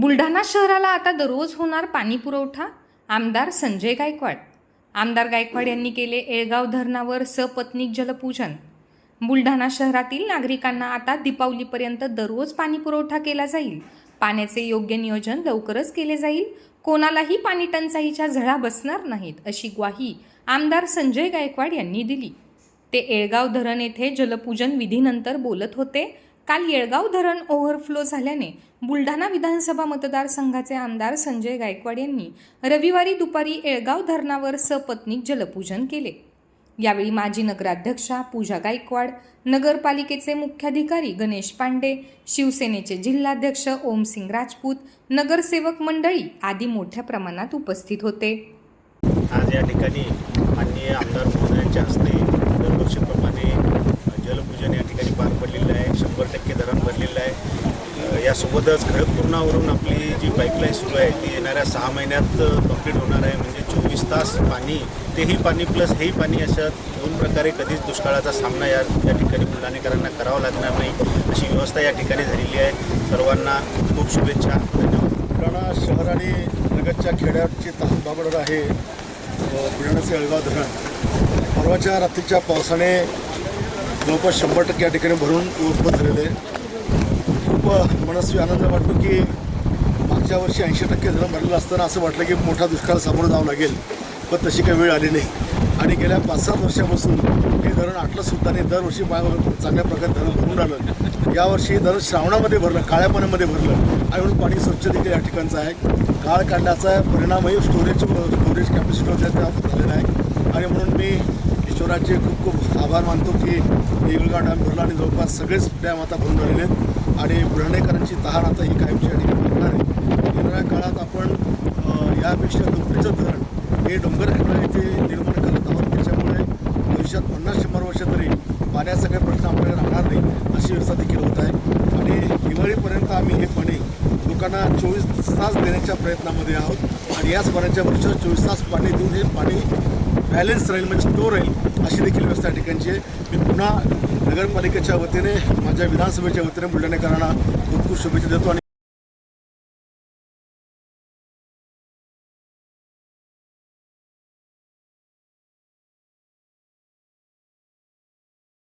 बुलढाणा शहराला आता दररोज होणार पाणी पुरवठा? आमदार संजय गायकवाड. आमदार गायकवाड यांनी केले एळगाव धरणावर सपत्नीक जलपूजन. बुलढाणा शहरातील नागरिकांना आता दीपावलीपर्यंत दररोज पाणी पुरवठा केला जाईल. पाण्याचे योग्य नियोजन लवकरच केले जाईल. कोणालाही पाणी टंचाईच्या झळा बसणार नाहीत अशी ग्वाही आमदार संजय गायकवाड यांनी दिली. ते एळगाव धरण येथे जलपूजन विधीनंतर बोलत होते. काल येळगाव धरण ओव्हरफ्लो झाल्याने बुलढाणा विधानसभा मतदारसंघाचे आमदार संजय गायकवाड यांनी रविवारी दुपारी येळगाव धरणावर सपत्नीक जलपूजन केले. यावेळी माजी नगराध्यक्षा पूजा गायकवाड नगरपालिकेचे मुख्याधिकारी गणेश पांडे शिवसेनेचे जिल्हाध्यक्ष ओमसिंग राजपूत नगरसेवक मंडळी आदी मोठ्या प्रमाणात उपस्थित होते. आज या ठिकाणी माननीय आमदार महोदयांच्या हस्ते दरवर्षीप्रमाणे जलपूजन या ठिकाणी पार पडलेलं आहे शंभर भरलेलं आहे. यासोबतच खडकपूर्णावरून आपली जी पाईपलाईन सुरू आहे ती येणाऱ्या सहा महिन्यात कंप्लीट होणार आहे. म्हणजे चोवीस तास पाणी तेही पाणी प्लस हेही पाणी अशा दोन प्रकारे कधीच दुष्काळाचा सामना या या ठिकाणी बुलढाणेकरांना करावा लागणार नाही अशी व्यवस्था या ठिकाणी झालेली आहे. सर्वांना खूप शुभेच्छा. धन्यवाद. बुलढाणा शहर आणि लगतच्या खेड्याची तासबाबड आहे. अ, बुलढाण्याचे अळगाव धरण. परवाच्या रात्रीच्या पावसाने जवळपास शंभर टक्के या ठिकाणी भरून उत्पन्न झालेले आहे. खूप मनस्वी आनंद वाटतो की मागच्या वर्षी ऐंशी टक्के धरण भरलेलं असताना असं वाटलं की मोठा दुष्काळ सामोरं जावं लागेल. पण तशी काही वेळ आली नाही. आणि गेल्या पाच सात वर्षापासून हे धरण आटलं सुद्धा आणि दरवर्षी चांगल्या प्रकारे धरण भरून राहिलं. यावर्षी धरण श्रावणामध्ये भरलं काळ्या पाण्यामध्ये भरलं. आणि म्हणून पाणी स्वच्छ देखील या ठिकाणचं आहे. काळ काढण्याचा परिणामही स्टोरेज स्टोरेज कॅपॅसिटीवर झालेला आहे. ईश्वराचे खूप खूप आभार मानतो की येगळगाव डॅम भरला आणि जवळपास सगळेच डॅम आता भरून राहिले आहेत. आणि बुलढाणेकरांची तहान आता ही कायमची आणि ठिकाणी लागणार आहे. येणाऱ्या काळात आपण यापेक्षा दुपटीचं धरण हे डोंगरखेडा येथे निर्माण करत आहोत. त्याच्यामुळे भविष्यात पन्नास शंभर वर्ष तरी पाण्याचा काही प्रश्न आपल्याला राहणार नाही अशी व्यवस्था देखील होत आहे. आणि दिवाळीपर्यंत आम्ही हे पाणी लोकांना चोवीस तास देण्याच्या प्रयत्नामध्ये आहोत. आणि याच पाण्याच्या वर्षात चोवीस तास पाणी देऊन हे पाणी बॅलन्स राहील म्हणजे तो राहील अशी देखील व्यवस्था या ठिकाणची आहे. मी पुन्हा नगरपालिकेच्या वतीने माझ्या विधानसभेच्या वतीने बुलढाणेकरांना खूप खूप शुभेच्छा देतो आणि